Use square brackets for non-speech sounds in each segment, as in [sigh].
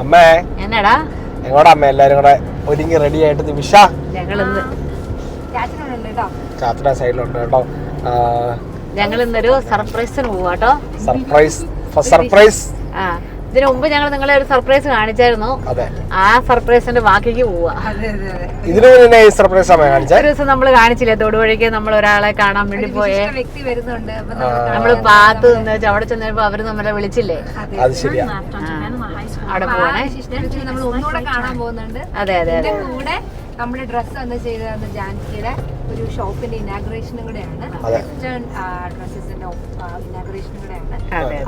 അമ്മേ. എന്നടാ എങ്ങോട്ടാ അമ്മ? എല്ലാരും കൂടെ ഒരുങ്ങി റെഡി ആയിട്ട് നിമിഷ ഞങ്ങൾ ചാത്തന സൈഡിലുണ്ട് കേട്ടോ. ഞങ്ങൾ ഇന്നൊരു സർപ്രൈസിന് പോവാട്ടോ. സർപ്രൈസ് സർപ്രൈസ് ആ. ഇതിനു മുമ്പ് ഞങ്ങൾ നിങ്ങളെ ഒരു സർപ്രൈസ് കാണിച്ചായിരുന്നു. അതെ. ആ സർപ്രൈസിന്റെ ബാക്കിക്ക് പോവാ ഒരു ദിവസം നമ്മൾ കാണിച്ചില്ലേ തൊടുവഴിക്ക് നമ്മൾ ഒരാളെ കാണാൻ വേണ്ടി പോയേ. നമ്മൾ പാത്ത് നിന്ന് വെച്ച് അവിടെ ചെന്നപ്പോ അവർ നമ്മളെ വിളിച്ചില്ലേ? അത്. ശരിയാ. അവിടെ പോവാണേ നമ്മൾ ഒന്നുകൂടെ കാണാൻ പോകുന്നുണ്ട്. അതെ അതെ അതെ. നമ്മുടെ ഡ്രസ്സ് വന്ന് ചെയ്തതെന്ന് ജാൻസിയുടെ ഒരു ഷോപ്പിന്റെ ഇനാഗ്രേഷനും കൂടെയാണ്. അതെ. വെസ്റ്റേൺ ഡ്രസ്സസിന്റെ ഇനാഗ്രേഷനും കൂടെയാണ്. അതെ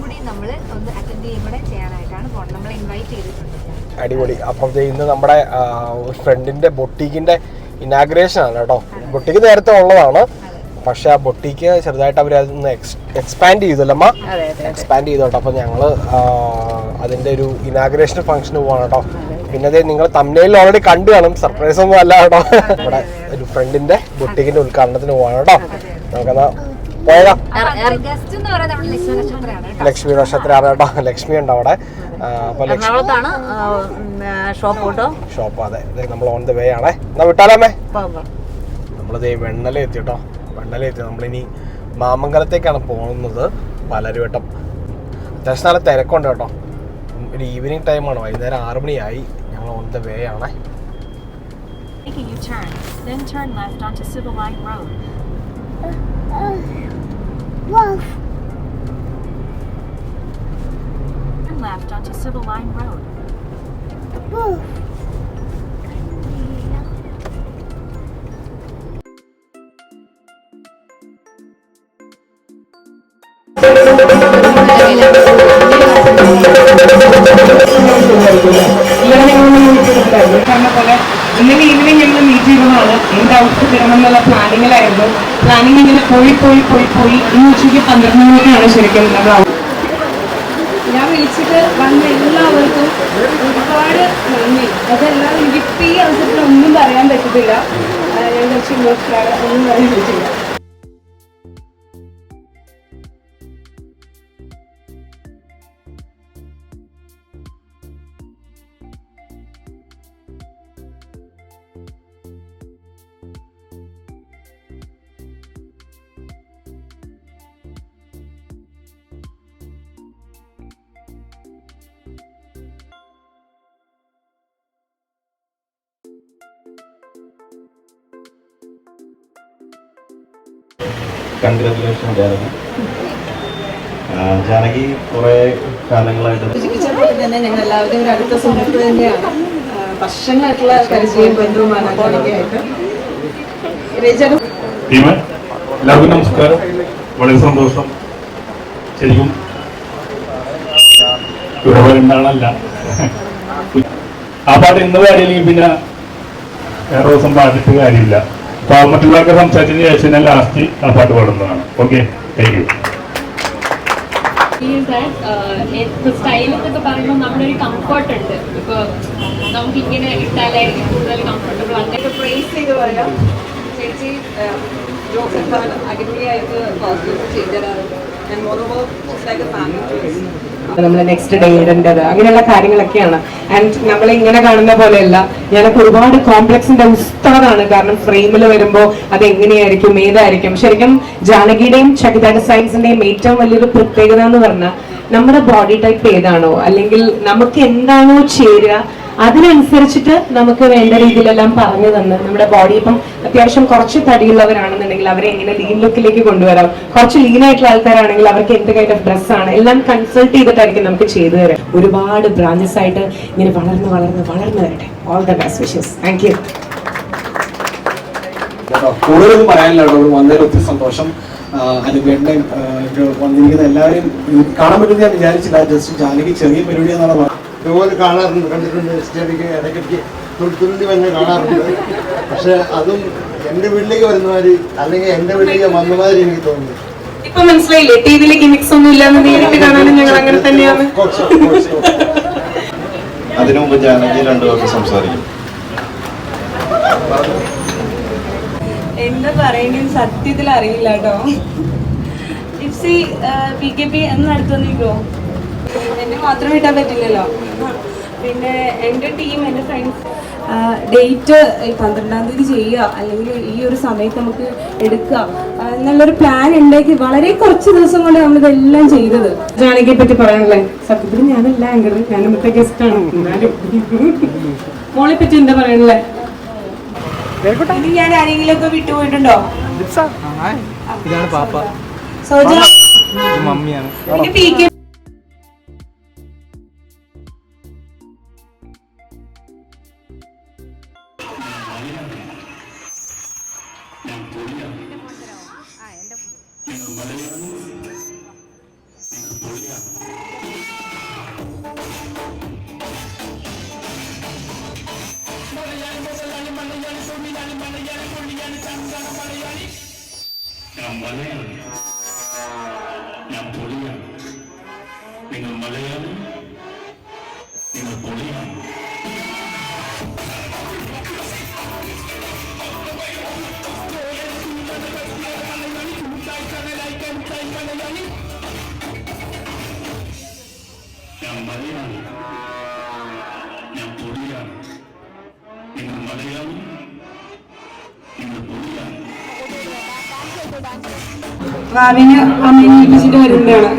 കൂടി നമ്മൾ ഒന്ന് അറ്റൻഡ് ചെയ്യുമ്പോൾ ചെയ്യാനായിട്ടാണ് പോകുന്നത് നമ്മളെ ഇൻവൈറ്റ് ചെയ്തിട്ടുണ്ട് അടിപൊളി. അപ്പം ദേ ഇന്ന് നമ്മുടെ ഫ്രണ്ടിന്റെ ബൊട്ടീക്കിന്റെ ഇനാഗ്രേഷൻ ആണ് കേട്ടോ. ബൊട്ടീക്ക് നേരത്തെ ഉള്ളതാണ്. പക്ഷെ ആ ബൊട്ടീക്ക് ചെറുതായിട്ട് അവർ അതൊന്ന് എക്സ്പാൻഡ് ചെയ്തല്ലമ്മ. അതെ അതെ എക്സ്പാൻഡ് ചെയ്തോട്ടോ. അപ്പൊ ഞങ്ങൾ അതിന്റെ ഒരു ഇനാഗ്രേഷൻ ഫംഗ്ഷന് പോവാണ് കേട്ടോ. പിന്നെ അതെ നിങ്ങൾ തമിഴിൽ ഓൾറെഡി കണ്ടു കാണും. സർപ്രൈസ് ഒന്നും അല്ല കേട്ടോ. നമ്മുടെ ഒരു ഫ്രണ്ടിന്റെ ബുട്ടിക്കിന്റെ ഉദ്ഘാടനത്തിന് പോവാണ് കേട്ടോ. നമുക്കെന്നാ പോയതാ ലക്ഷ്മി നക്ഷത്ര കേട്ടോ. ലക്ഷ്മി ഉണ്ടോ അവിടെ. അപ്പൊ ഷോപ്പ് അതെ. നമ്മൾ ഓൺ ദ വേ ആണേ. എന്നാ വിട്ടാലമ്മേ നമ്മളത് വെണ്ണല എത്തി കേട്ടോ. വെണ്ണല എത്തി. നമ്മളിനി മാമംഗലത്തേക്കാണ് പോകുന്നത്. പലരുവട്ടം. അത്യാവശ്യം നല്ല തിരക്കുണ്ട് കേട്ടോ. ഒരു ഈവനിങ് ടൈമാണ് വൈകുന്നേരം ആറ് മണിയായി. on the way ആണ് Making a turn, then turn left onto Civil Line Road. Turn left onto Civil Line Road. പറഞ്ഞ പോലെ ഇന്നലെ ഈവനിങ് ഞങ്ങൾ മീറ്റ് ചെയ്തതാണ് എന്ത് ഔട്ട്ഫിറ്റ് ഇടണം എന്നുള്ള പ്ലാനിങ്ങിലായിരുന്നു പ്ലാനിങ് ഇങ്ങനെ പോയി പോയി പോയി പോയി. ഇന്ന് ഉച്ചയ്ക്ക് പന്ത്രണ്ട് മണിക്കാണ് ശരിക്കും ഞാൻ വിളിച്ചിട്ട് വന്ന എല്ലാവർക്കും ഒരുപാട് നന്ദി. അതെല്ലാം എനിക്കിപ്പോൾ ഈ അവസരത്തിൽ ഒന്നും പറയാൻ പറ്റത്തില്ല. ഞാൻ കുറച്ച് ഇമോഷണലാണ് ഒന്നും പറയാൻ പറ്റില്ല കൺഗ്രാറ്റുലേഷൻ ജാനകി ആ, ജാനകി കുറേ കാലങ്ങളായിട്ട് സൂചിപ്പിച്ചപ്പോൾ തന്നെ ഞങ്ങൾ എല്ലാവരും ഒരു അടുത്ത സുഹൃത്ത് തന്നെയാണ്. ആ, വർഷങ്ങളായിട്ടുള്ള പരിചയം ബന്ധവുമാണ് ജാനകിയായിട്ട്. ടീമേ എല്ലാവർക്കും നമസ്കാരം. വളരെ സന്തോഷം. ശരിക്കും ഇവിടെ വരണ്ടാണല്ല ആ പാട്ട് ഇന്ന് പാടിയില്ലെങ്കിൽ പിന്നെ വേറെ ദിവസം പാട്ടിട്ട് കാര്യമില്ല. അപ്പൊ ആ മറ്റുള്ളവർക്ക് സംസാരിച്ചതിന് ശേഷം ലാസ്റ്റ് ആ പാട്ട് പാടുന്നതാണ്. ഓക്കെ താങ്ക് യു സ്റ്റൈൽ എന്നൊക്കെ പറയുമ്പോൾ നമ്മുടെ ഒരു കംഫർട്ട് ഉണ്ട് ഇങ്ങനെ കൂടുതൽ കംഫർട്ടബിൾ പ്രൈസ് ചെയ്തു തരാറുണ്ട് നമ്മൾ നെക്സ്റ്റ് ഡേ ഇടേണ്ടത് അങ്ങനെയുള്ള കാര്യങ്ങളൊക്കെയാണ്. ആൻഡ് നമ്മൾ ഇങ്ങനെ കാണുന്ന പോലെയല്ല ഞാനൊക്കെ ഒരുപാട് കോംപ്ലക്സിന്റെ ഉസ്താദാണ്. കാരണം ഫ്രെയിമിൽ വരുമ്പോൾ അത് എങ്ങനെയായിരിക്കും ഏതായിരിക്കും? ശരിക്കും ജാനകിയുടെയും ചകിതാന സയൻസിന്റെയും ഏറ്റവും വലിയൊരു പ്രത്യേകത എന്ന് പറഞ്ഞാൽ നമ്മുടെ ബോഡി ടൈപ്പ് ഏതാണോ? അല്ലെങ്കിൽ നമുക്ക് എന്താണോ ചേരുക അതിനനുസരിച്ചിട്ട് നമുക്ക് വേണ്ട രീതിയിലെല്ലാം പറഞ്ഞു തന്ന്. നമ്മുടെ ബോഡി ഇപ്പം അത്യാവശ്യം കുറച്ച് തടിയുള്ളവരാണെന്നുണ്ടെങ്കിൽ അവരെ എങ്ങനെ ലീൻ ലുക്കിലേക്ക് കൊണ്ടുവരാം. കുറച്ച് ലീൻ ആയിട്ടുള്ള ആൾക്കാരാണെങ്കിൽ അവർക്ക് എന്ത് കൈൻഡ് ഓഫ് ഡ്രസ് ആണ് എല്ലാം കൺസൾട്ട് ചെയ്തിട്ടായിരിക്കും നമുക്ക് ചെയ്തു തരാം. ഒരുപാട് ബ്രാഞ്ചസ് ആയിട്ട് ഇങ്ങനെ വളർന്ന് വളർന്ന് വളർന്ന് വരട്ടെ. All the best wishes thank you കൂടുതലൊന്നും പറയാനില്ല വന്നതിൽ ഒത്തിരി സന്തോഷം. അനുഗ്രഹം വന്നിരിക്കുന്ന എല്ലാവരും കാണാൻ പറ്റുമെന്ന് ഞാൻ വിചാരിച്ചില്ല. ജസ്റ്റ് ജാനകി ചെറിയ പരിപാടി എന്നാണ് പറഞ്ഞത്. ഇതുപോലെ കാണാറുണ്ട്. കണ്ടിട്ടുണ്ട്. സ്റ്റേഡിക്ക് ഇടയ്ക്കിടയ്ക്ക് തുള്ളി തുള്ളി വന്ന് കാണാറുണ്ട്. പക്ഷെ അതും എന്റെ വീട്ടിലേക്ക് വരുന്ന മാതിരി അല്ലെങ്കിൽ എന്റെ വീട്ടിലേക്ക് വന്ന മാതിരി എനിക്ക് തോന്നുന്നു. ഇപ്പൊ മനസ്സിലായില്ലേ? ടി വിയിലെ ഗിമിക്സ് ഒന്നും ഇല്ലാന്ന് നേരിട്ട് കാണാനും ഞങ്ങൾ അങ്ങനെ തന്നെയാണ്. അതിനു മുമ്പ് ജാനകി രണ്ടു പേർക്ക് സംസാരിക്കും. എന്താ പറയുന്നത് സത്യത്തിൽ അറിയില്ല കേട്ടോ. ഇപ്സി പി കെ പി എന്ന് വന്നിരിക്കുമോ എന്നെ മാത്രം വിട്ടാൻ പറ്റില്ലല്ലോ. പിന്നെ എന്റെ ടീം എന്റെ ഫ്രണ്ട്സ് ഡേറ്റ് പന്ത്രണ്ടാം തീയതി ചെയ്യുക. അല്ലെങ്കിൽ ഈ ഒരു സമയത്ത് നമുക്ക് എടുക്കുക. എന്നുള്ളൊരു പ്ലാൻ ഉണ്ടാക്കി വളരെ കുറച്ച് ദിവസം കൊണ്ട് നമ്മൾ നമ്മളിതെല്ലാം ചെയ്തത്. ജാനകിയെ പറ്റി പറയാനല്ലേ? സത്യത്തിൽ ഞാനല്ല ആങ്കർ ഞാൻ ഇന്നത്തെ ഗസ്റ്റ് ആണ്. മോളെ പറ്റി എന്താ പറയാനല്ലേ ഇനി ഞാൻ ആരെങ്കിലും ഒക്കെ വിട്ടുപോയിട്ടുണ്ടോ ഇതാണ് പാപ്പ. സോജ മമ്മിയാണ്. പിന്നെ പി കെ ഞാൻ മലയാണ് ഞാൻ പൊളിയാണ്. നിങ്ങൾ മലയാണ് മലയാണ് ഞാൻ പൊടിയാണ് നിങ്ങൾ മലയാണ് നിങ്ങൾ പൊടിയാണ് ഭാവിന് അമ്മേനെ ഏൽപ്പിച്ചിട്ട് വരുന്നതാണ്.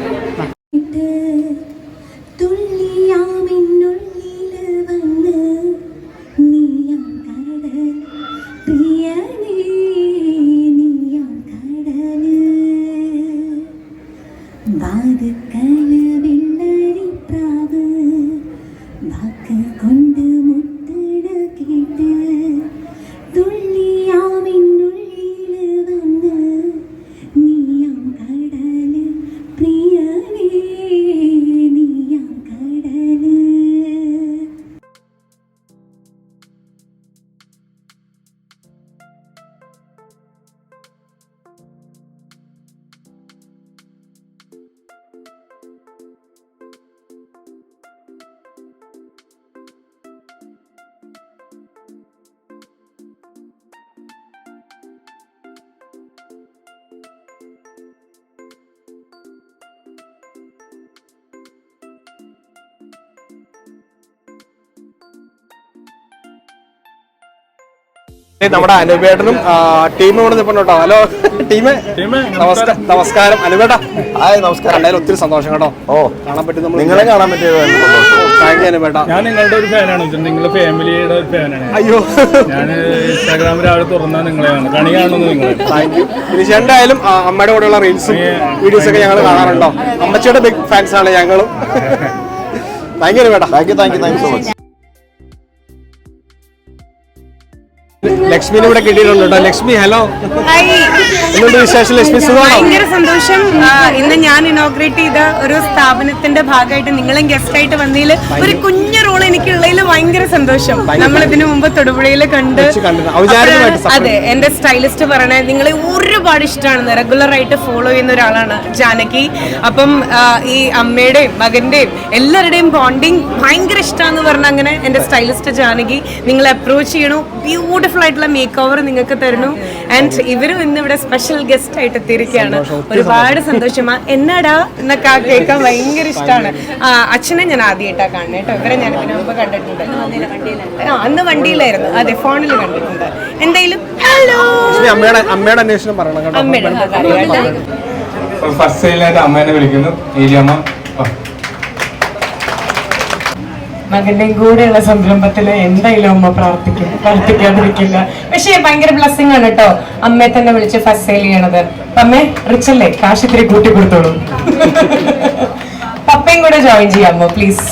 നമ്മുടെ അനുപേട്ടനും ടീമും ഇവിടെ നിൽപ്പുണ്ട് കേട്ടോ. ഹലോ ടീമേ നമസ്കാരം. നമസ്കാരം. അനുപേട്ട ഹായ് നമസ്കാരം. കണ്ടതിൽ ഒത്തിരി സന്തോഷം കേട്ടോ. ഓ കാണാൻ പറ്റും നമ്മൾ നിങ്ങളെ കാണാൻ പറ്റിയത്. താങ്ക് അനുപേട്ട. ഞാൻ നിങ്ങളുടെ ഒരു ഫാനാണ് നിങ്ങളുടെ ഫാമിലിയുടെ ഒരു ഫാനാണ് അയ്യോ. ഞാൻ ഇൻസ്റ്റാഗ്രാം രാവിലെ തുറന്നാൽ നിങ്ങളെയാണ് കണി കാണുന്നു നിങ്ങളെ. താങ്ക് യു എന്തായാലും അമ്മയുടെ കൂടെയുള്ള റീൽസും വീഡിയോസ് ഒക്കെ ഞങ്ങൾ കാണാറുണ്ടോ? അമ്മച്ചിയുടെ ബിഗ് ഫാൻസ് ആണ് ഞങ്ങളും. Thank you അനുപേട്ട. Thank you thank you thank you so much ലക്ഷ്മിനെ ഇവിടെ കിട്ടിയിട്ടുണ്ട് കേട്ടോ. ലക്ഷ്മി ഹലോ എന്തുണ്ട് വിശേഷം ലക്ഷ്മി? സുഖമാണോ? ഭയങ്കര സന്തോഷം. ഇന്ന് ഞാൻ ഇനോഗ്രേറ്റ് ചെയ്ത ഒരു സ്ഥാപനത്തിന്റെ ഭാഗമായിട്ട് നിങ്ങളും ഗസ്റ്റ് ആയിട്ട് വന്നതിൽ ഒരു കുഞ്ഞു റോൾ എനിക്കുള്ളതിൽ ഭയങ്കര സന്തോഷം. നമ്മൾ ഇതിനു മുമ്പ് തൊടുപുഴയിൽ കണ്ട്. അതെ എന്റെ സ്റ്റൈലിസ്റ്റ് പറയണേ നിങ്ങളെ ഒരുപാട് ഇഷ്ടമാണ് റെഗുലർ ആയിട്ട് ഫോളോ ചെയ്യുന്ന ഒരാളാണ് ജാനകി. അപ്പം ഈ അമ്മയുടെയും മകന്റെയും എല്ലാവരുടെയും ബോണ്ടിങ് ഭയങ്കര ഇഷ്ടമാന്ന് പറഞ്ഞ അങ്ങനെ എന്റെ സ്റ്റൈലിസ്റ്റ് ജാനകി നിങ്ങളെ അപ്രോച്ച് ചെയ്യണു. ബ്യൂട്ടിഫുൾ ആയിട്ടുള്ള മേക്ക് ഓവർ നിങ്ങൾക്ക് തരുന്നു. ആൻഡ് ഇവരും ഇന്ന് ഇവിടെ സ്പെഷ്യൽ ഗസ്റ്റ് ആയിട്ട് എത്തിയിരിക്കുകയാണ്. ഒരുപാട് സന്തോഷമാ എന്നാടാ എന്നൊക്കെ ആ കേൾക്കാൻ ഭയങ്കര ഇഷ്ടമാണ് അച്ഛനെ ഞാൻ ആദ്യമായിട്ടാ കാണുന്നത് കേട്ടോ. ഇവരെ ഞാൻ ഇതിനു മുമ്പ് കണ്ടിട്ടുണ്ട്. ആ അന്ന് വണ്ടിയിലായിരുന്നു. അതെ ഫോണിൽ കണ്ടിട്ടുണ്ട്. എന്തായാലും ഹലോ! അമ്മയുടെ അമ്മയുടെ അന്വേഷണം പറയണം അമ്മയുടെ ഫസ്റ്റ് അമ്മേനെ വിളിക്കുന്നു ഏരിയമ്മ മകന്റെയും കൂടെയുള്ള സംരംഭത്തിൽ എന്തായാലും അമ്മ പ്രാർത്ഥിക്കും പ്രാർത്ഥിക്കാതിരിക്കില്ല. പക്ഷേ ഭയങ്കര ബ്ലസ്സിംഗ് ആണ് കേട്ടോ അമ്മയെ തന്നെ വിളിച്ച് ഫസ്റ്റ് സെയിൽ ചെയ്യണത്. അമ്മേ റിച്ചല്ലേ കാശ് ഇത്തിരി കൂട്ടി കൊടുത്തോളൂ [laughs] പപ്പയും കൂടെ ജോയിൻ ചെയ്യാമോ പ്ലീസ്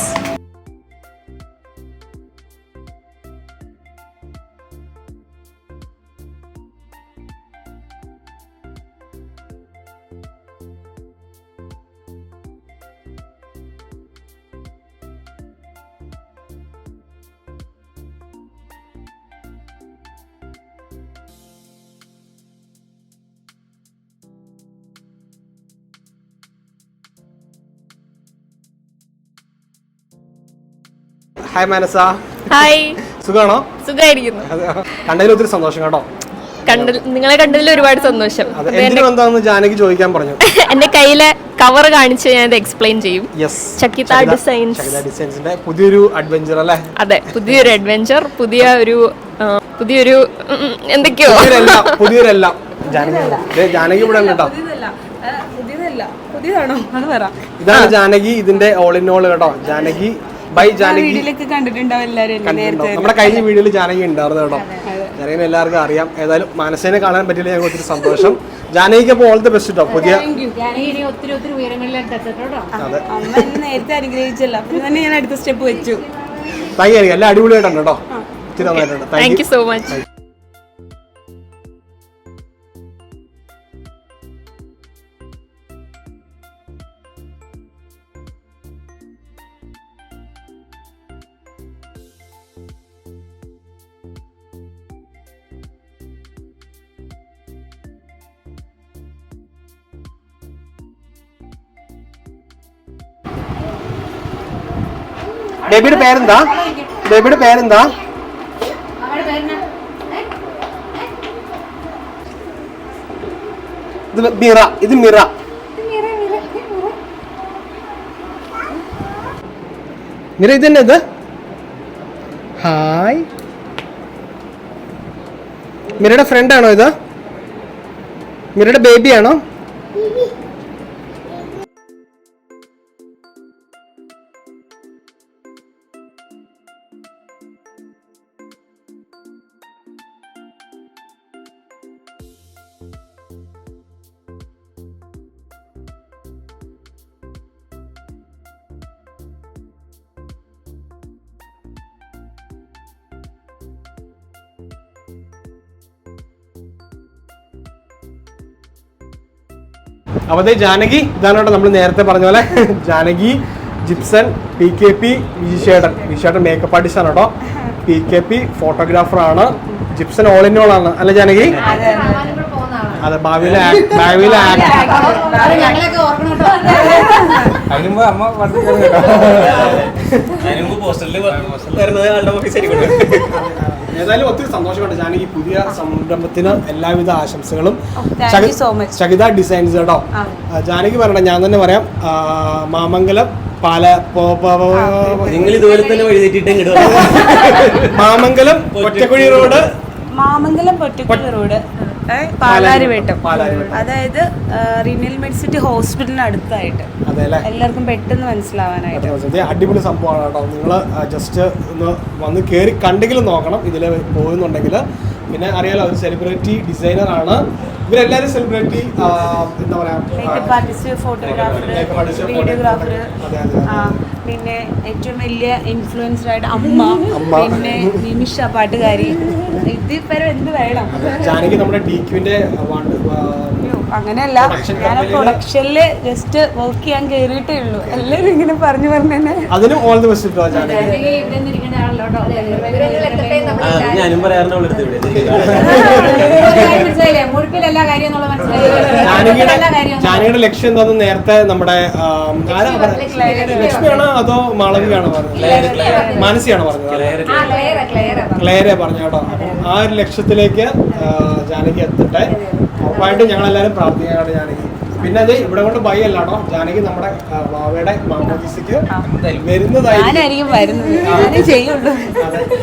ഹായ് മാനസ ഹായ് സുഖാണോ? സുഖമായിരിക്കുന്നു അതെ. കണ്ടതിൽ ഒത്തിരി സന്തോഷം കേട്ടോ. കണ്ടിൽ നിങ്ങളെ കണ്ടതിൽ ഒരുപാട് സന്തോഷം. ജാനകി ചോദിക്കാൻ പറഞ്ഞു. [laughs] എന്റെ കയ്യിലെ കവർ കാണിച്ച് ഞാൻ ഇത് എക്സ്പ്ലെയിൻ ചെയ്യും യെസ് ചക്കിത ഡിസൈൻസ് ഡിസൈൻസിന്റെ പുതിയൊരു അഡ്വഞ്ചർ അല്ലേ? അതെ പുതിയൊരു അഡ്വഞ്ചർ പുതിയ ഒരു പുതിയൊരു എന്തൊക്കെയോ. പുതിയൊരെല്ലാം [laughs] ജാനകി ഇവിടെ കേട്ടോ പുതിയതല്ല. പുതിയതാണോ? അത് പറ. ഇതാണ് ജാനകി ഇതിന്റെ ഓൾ ഇൻ ഓൾ കേട്ടോ. ജാനകി ബൈ ജാനകി. നമ്മുടെ കഴിഞ്ഞ വീഡിയോയിൽ ജാനകി ഉണ്ടായിരുന്നു കേട്ടോ. ജാനകിനെ എല്ലാവർക്കും അറിയാം. ഏതായാലും മനസ്സിനെ കാണാൻ പറ്റില്ല ഞങ്ങൾക്ക് ഒത്തിരി സന്തോഷം. ജാനകിക്ക് അപ്പോൾ ഓൾ ദി ബെസ്റ്റ് കേട്ടോ പുതിയ നേരത്തെ അനുഗ്രഹിച്ചല്ലോ. തന്നെ ഞാൻ അടുത്ത സ്റ്റെപ്പ് വെച്ചു. താങ്ക് യു എല്ലാം അടിപൊളിയായിട്ടുണ്ട് കേട്ടോ. ഒത്തിരി നന്നായിട്ടുണ്ട്. താങ്ക് യു സോ മച്ച് ബേബിയുടെ പേരെന്താ? ബേബിയുടെ പേരെന്താ? ഇത് മിറ ഇത് മിറ. മിറ ഇത് തന്നെ ഇത്? ഹായ്. മിറയുടെ ഫ്രണ്ട് ആണോ ഇത്? മിറയുടെ ബേബി ആണോ അപ്പൊ ദേ ജാനകി ഇതാണ് കേട്ടോ നമ്മൾ നേരത്തെ പറഞ്ഞ പോലെ. Janaki Jipson P K P വിജിഷേടൻ വിജിഷേടൻ മേക്കപ്പ് ആർട്ടിസ്റ്റ് ആണ് കേട്ടോ. പി കെ പി ഫോട്ടോഗ്രാഫർ ആണ്. ജിപ്സൺ ഓൾ ഇൻ ഓൾ ആണ്. അല്ലെ ജാനകി? അതെ ഭാവിയിലെ ഭാവിയിലെ അതിനുമ്പോ അമ്മ പണ്ട് [laughs] അതിനുമ്പ് പോസ്റ്ററിൽ വരുന്നത് ആളുടെ ഓഫീസ് [laughs] ഏതായാലും ഒത്തിരി സന്തോഷമുണ്ട്. ഞാൻ ഈ പുതിയ സംരംഭത്തിന് എല്ലാവിധ ആശംസകളും. ശകിത. ഡിസൈൻസ് കേട്ടോ ജാനകി പറയണം ഞാൻ തന്നെ പറയാം. മാമംഗലം പാല നിങ്ങൾ ഇതുപോലെ തന്നെ മാമംഗലം [laughs] ഒറ്റക്കുഴി റോഡ്. മാമംഗലം പൊറ്റക്കുഴി റോഡ്. പാലാരിവേട്ടം. അതായത് റിനിയൽ മെഡിസിറ്റി ഹോസ്പിറ്റലിന് അടുത്തായിട്ട്. എല്ലാവർക്കും പെട്ടെന്ന് മനസ്സിലാവാനായിട്ട്. അടിപൊളി സംഭവമാണ് കേട്ടോ. നിങ്ങൾ ജസ്റ്റ് ഒന്ന് വന്ന് കയറി കണ്ടെങ്കിലും നോക്കണം. ഇതിൽ പോകുന്നുണ്ടെങ്കിൽ പിന്നെ അറിയാലോ ഒരു സെലിബ്രിറ്റി ഡിസൈനർ ആണ്. ഇവരെല്ലാവരും സെലിബ്രിറ്റി എന്താ പറയാ. പിന്നെ ഏറ്റവും വലിയ ഇൻഫ്ലുവൻസർ ആയിട്ട് അമ്മ അമ്മ. പിന്നെ നിമിഷ പാട്ടുകാരി. ഇതിപ്പോ എന്ത് വേണം? ജാനകി നമ്മുടെ ഡി ക്യുവിന്റെ അങ്ങനെയല്ല. ഞാൻ പ്രൊഡക്ഷനിൽ ജസ്റ്റ് വർക്ക് ചെയ്യാൻ കയറിയിട്ടേ ഉള്ളൂ. എല്ലാരും ഇങ്ങനെ പറഞ്ഞു പറഞ്ഞു തന്നെ. അതിനും ഓൾ ദി ബെസ്റ്റ് ഞാനും പറയാറുണ്ട് അവളെടുത്ത് ഇവിടെ. [laughs] ജാനകിയുടെ ലക്ഷ്യം എന്താന്ന് നേരത്തെ നമ്മുടെ ലക്ഷ്മിയാണോ അതോ മാളവിയാണോ പറഞ്ഞത്? മാനസിയാണോ പറഞ്ഞത്? ക്ലേരെ പറഞ്ഞു. കേട്ടോ. ആ ഒരു ലക്ഷ്യത്തിലേക്ക് ജാനകി എത്തട്ടെ. ഉറപ്പായിട്ടും ഞങ്ങൾ എല്ലാവരും പ്രാർത്ഥിക്കാനാണ് ജാനകി പിന്നെ അത് ഇവിടെ കൊണ്ട് ബൈ അല്ലാട്ടോ. ജാനകി നമ്മുടെ വാവയുടെ മാമോദിസിക്ക് വരുന്നതായിരിക്കും.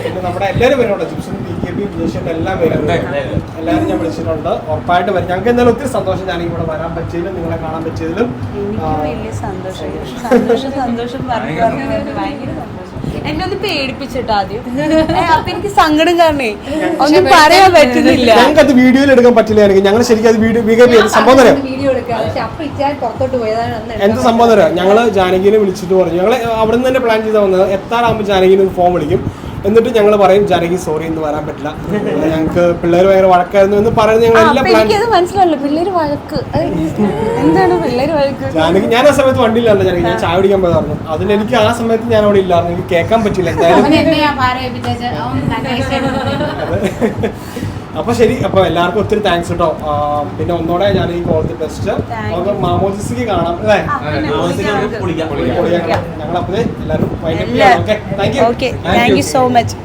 പിന്നെ നമ്മുടെ എല്ലാവരും വരുന്നുണ്ട്. ജിപ്സും പി കെ പി വിജയശേഖരൻ എല്ലാം വരുന്നുണ്ട്. എല്ലാവരും ഞാൻ വിളിച്ചിട്ടുണ്ട്. ഉറപ്പായിട്ട് വരും. ഞങ്ങൾക്ക് എന്തായാലും ഒത്തിരി സന്തോഷം ജാനകി ഇവിടെ വരാൻ പറ്റിയതിലും നിങ്ങളെ കാണാൻ പറ്റിയതിലും. എനിക്ക് വലിയ സന്തോഷം. സന്തോഷം സന്തോഷം പറഞ്ഞു. ഭയങ്കര സന്തോഷം. എന്നെ ഒന്ന് പേടിപ്പിച്ചിട്ട് ആദ്യം. [laughs] അപ്പൊ എനിക്ക് സങ്കടം കാരണേ. ഒന്നും പറയാൻ പറ്റുന്നില്ല. ഞങ്ങൾക്ക് അത് വീഡിയോയിൽ എടുക്കാൻ പറ്റില്ലായിരുന്നു ഞങ്ങൾ ശരിക്കും അത് വീഡിയോ ബി സംഭവം തരാം എന്ത് സംഭവം തരാം ഞങ്ങൾ ജാനകിനെ വിളിച്ചിട്ട് പറഞ്ഞു. ഞങ്ങൾ അവിടെ നിന്ന് തന്നെ പ്ലാൻ ചെയ്താൽ വന്നത്. എത്താറാകുമ്പോൾ ജാനകിനെ ഫോം ഫോൺ വിളിക്കും. എന്നിട്ട് ഞങ്ങൾ പറയും ജാനകി സോറി എന്ന് വരാൻ പറ്റില്ല. ഞങ്ങൾക്ക് പിള്ളേർ ഭയങ്കര വഴക്കായിരുന്നു എന്ന് പറയുന്നത് ഞങ്ങൾ എല്ലാം പ്ലാൻ വഴക്ക്. എന്താണ് വഴക്ക്? ജാനകി ഞാൻ ആ സമയത്ത് വണ്ടിയിലായിരുന്നു ജാനകി. ഞാൻ ചായ കുടിക്കാൻ പോയതായിരുന്നു. അതിൽ എനിക്ക് ആ സമയത്ത് ഞാൻ അവിടെ ഇല്ലായിരുന്നു. എനിക്ക് കേൾക്കാൻ പറ്റില്ല എന്തായാലും അപ്പൊ ശരി അപ്പൊ എല്ലാവർക്കും ഒത്തിരി താങ്ക്സ് കേട്ടോ പിന്നെ ഒന്നോടെ ഞാൻ ഈ കോളത്തിൽ ദി ബെസ്റ്റ് നമുക്ക് മാമോദിസിക്ക് കാണാം അല്ലേ? പൊളിക്കാം പൊളിക്കാം. ഞങ്ങൾ അപ്പഴേ എല്ലാവരും താങ്ക് യു സോ മച്ച്